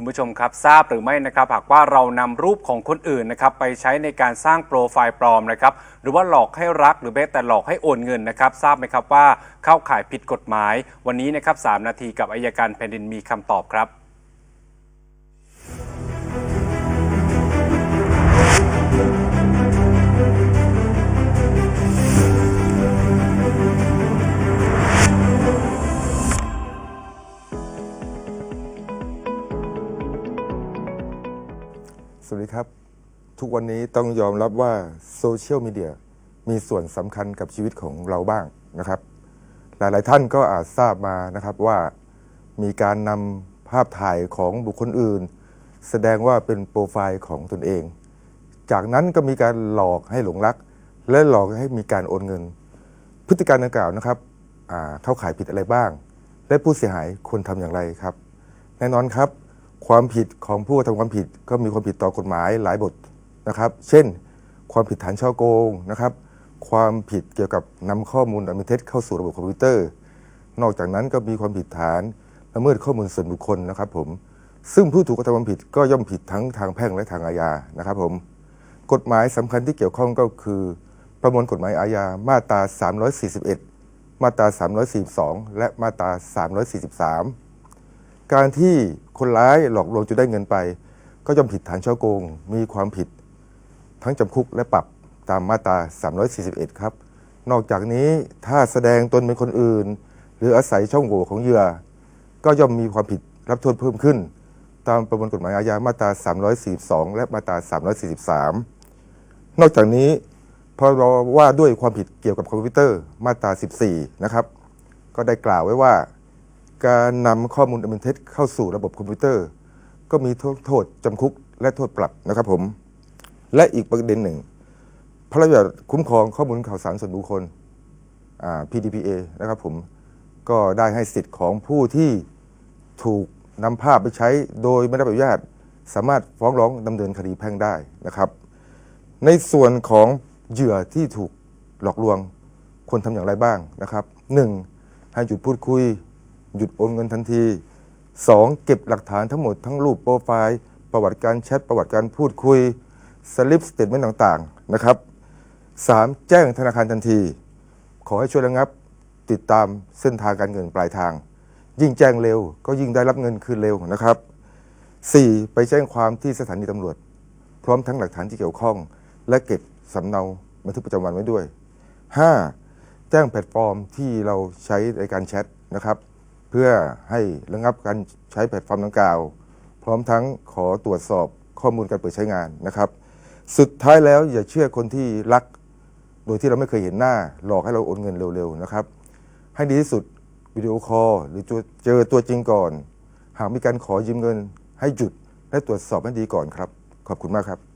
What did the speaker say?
คุณผู้ชมครับทราบหรือไม่นะครับหากว่าเรานำรูปของคนอื่นนะครับไปใช้ในการสร้างโปรไฟล์ปลอมนะครับหรือว่าหลอกให้รักหรือแม้แต่หลอกให้โอนเงินนะครับทราบไหมครับว่าเข้าข่ายผิดกฎหมาย วันนี้นะครับสนาทีกับอายการแผ่นดินมีคำตอบครับ สวัสดีครับ ทุกวันนี้ต้องยอมรับว่าโซเชียลมีเดียมีส่วนสำคัญกับชีวิตของเราบ้างนะครับ หลายๆท่านก็อาจทราบมานะครับว่ามีการนำภาพถ่ายของบุคคลอื่น แสดงว่าเป็นโปรไฟล์ของตนเอง จากนั้นก็มีการหลอกให้หลงรัก และหลอกให้มีการโอนเงิน พฤติการดังกล่าวนะครับเข้าข่ายผิดอะไรบ้าง และผู้เสียหายควรทำอย่างไรครับ แน่นอนครับ ความผิดของผู้กระทำความผิดก็มีความผิดต่อกฎหมายหลายบทนะครับ เช่น ความผิดฐานช่อโกงนะครับ ความผิดเกี่ยวกับนำข้อมูลอันเป็นเท็จเข้าสู่ระบบคอมพิวเตอร์ นอกจากนั้นก็มีความผิดฐานละเมิดข้อมูลส่วนบุคคลนะครับผมซึ่งผู้ถูกกระทำความผิดก็ย่อมผิดทั้งทางแพ่งและทางอาญานะครับผมกฎหมายสำคัญที่เกี่ยวข้องก็คือ ประมวลกฎหมายอาญามาตรา 341 มาตรา 342 และมาตรา 343 การที่คนร้ายหลอกลวงจะได้เงินไป ก็ย่อมผิดฐานช่อโกง มีความผิด ทั้งจำคุกและปรับตามมาตรา 341 ครับ นอกจากนี้ถ้าแสดงตนเป็นคนอื่น หรืออาศัยช่องโหว่ของเหยื่อ ก็ย่อมมีความผิดรับโทษเพิ่มขึ้น ตามประมวลกฎหมายอาญามาตรา 342 และมาตรา 343 นอกจากนี้พรบว่าด้วยความผิดเกี่ยวกับคอมพิวเตอร์มาตรา 14 นะครับ ก็ได้กล่าวไว้ว่า การนำข้อมูลอันเป็นเท็จเข้าสู่ระบบคอมพิวเตอร์ ก็มีโทษจำคุกและโทษปรับนะครับผม และอีกประเด็นหนึ่ง พระราชบัญญัติคุ้มครองข้อมูลข่าวสารส่วนบุคคล PDPA นะครับผมก็ได้ให้สิทธิ์ของผู้ที่ถูกนำภาพไปใช้โดยไม่ได้รับอนุญาต สามารถฟ้องร้องดำเนินคดีแพ่งได้นะครับ ในส่วนของเหยื่อที่ถูกหลอกลวงควรทำอย่างไรบ้างนะครับ 1. ให้หยุดพูดคุย หยุดโอนเงินทันที 2. เก็บหลักฐานทั้งหมดทั้งรูปโปรไฟล์ ประวัติการแชทประวัติการพูดคุยสลิปสเตทเมนต์ต่างๆนะครับ 3. แจ้งธนาคารทันที ขอให้ช่วยระงับ ติดตามเส้นทางการเงินปลายทาง ยิ่งแจ้งเร็วก็ยิ่งได้รับเงินคืนเร็วนะครับ 4. ไปแจ้งความที่สถานีตำรวจ พร้อมทั้งหลักฐานที่เกี่ยวข้อง และเก็บสำเนาบันทึกประจำวันไว้ด้วย 5. แจ้งแพลตฟอร์มที่เราใช้ในการแชทนะครับ เพื่อให้ระงับการใช้แพลตฟอร์มดังกล่าว พร้อมทั้งขอตรวจสอบข้อมูลการเปิดใช้งานนะครับ สุดท้ายแล้วอย่าเชื่อคนที่รัก โดยที่เราไม่เคยเห็นหน้า หลอกให้เราโอนเงินเร็วๆนะครับ ให้ดีที่สุดวิดีโอคอลหรือเจอเจอตัวจริงก่อน หากมีการขอยืมเงิน ให้หยุดและตรวจสอบให้ดีก่อนครับ ขอบคุณมากครับ